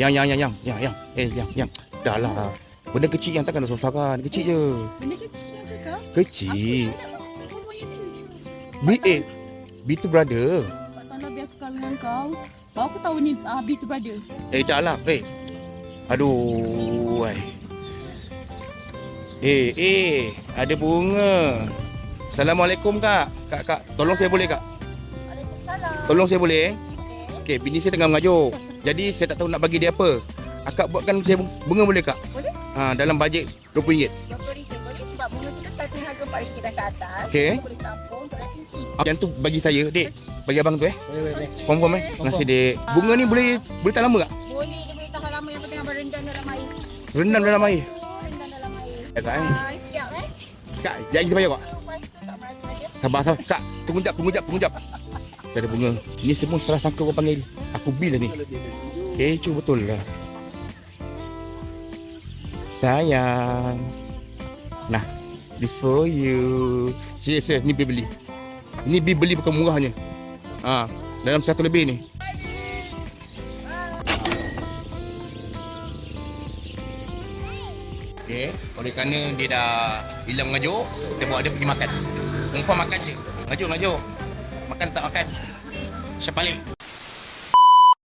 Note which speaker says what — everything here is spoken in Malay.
Speaker 1: Yang, yang, yang, yang, yang, yang. Eh, yang, yang. Dah lah. Benda kecil yang takkan nak susahkan. Kecil je.
Speaker 2: Benda kecil nak cakap.
Speaker 1: Kecil.
Speaker 2: Yang.
Speaker 1: Bi, eh. Bitu brother.
Speaker 2: Tak tahu biar aku kahwin dengan kau. Baru aku tahu ni uh, B tu brother.
Speaker 1: Eh, dah lah. Eh. Aduh. Eh, eh. Ada bunga. Assalamualaikum, Kak. Kak, Kak. Tolong saya boleh, Kak?
Speaker 2: Waalaikumsalam.
Speaker 1: Tolong saya boleh? eh?
Speaker 2: Okay.
Speaker 1: Okey, bini saya tengah mengajuk. Jadi saya tak tahu nak bagi dia apa. Akak buatkan saya bunga boleh, Kak?
Speaker 2: Boleh.
Speaker 1: Ha, dalam bajet RM20.
Speaker 2: RM20 boleh sebab bunga kita starting harga RM4 dah ke atas.
Speaker 1: Okey.
Speaker 2: Boleh campur untuk tinggi.
Speaker 1: Yang tu bagi saya, Dek. Bagi abang tu eh.
Speaker 3: Boleh, boleh.
Speaker 1: Confirm eh. Kasih, Dek. Bunga ni boleh boleh tahan lama tak?
Speaker 2: Boleh dia boleh tahan lama yang penting abang rendam dalam air.
Speaker 1: Rendam dalam air.
Speaker 2: Rendam dalam air.
Speaker 1: Ya, Kak. Eh.
Speaker 2: Ah, siap eh.
Speaker 1: Kak, jangan kita bayar, Kak.
Speaker 2: Tak.
Speaker 1: Sabar, sabar. Kak, tunggu jap, tunggu jap, tunggu jap. Dah ada bunga. Ni semua salah sangka orang panggil. Aku bil lah ni. Kecoh betul lah. Sayang. Nah, this for you. Serius, serius. Ni beli. Ni beli bukan murahnya. Ha, dalam satu lebih ni. Okay, oleh kerana dia dah hilang mengajuk, kita bawa dia pergi makan. Perempuan makan je. Ngajuk, ngajuk. Makan tak makan. Syah balik.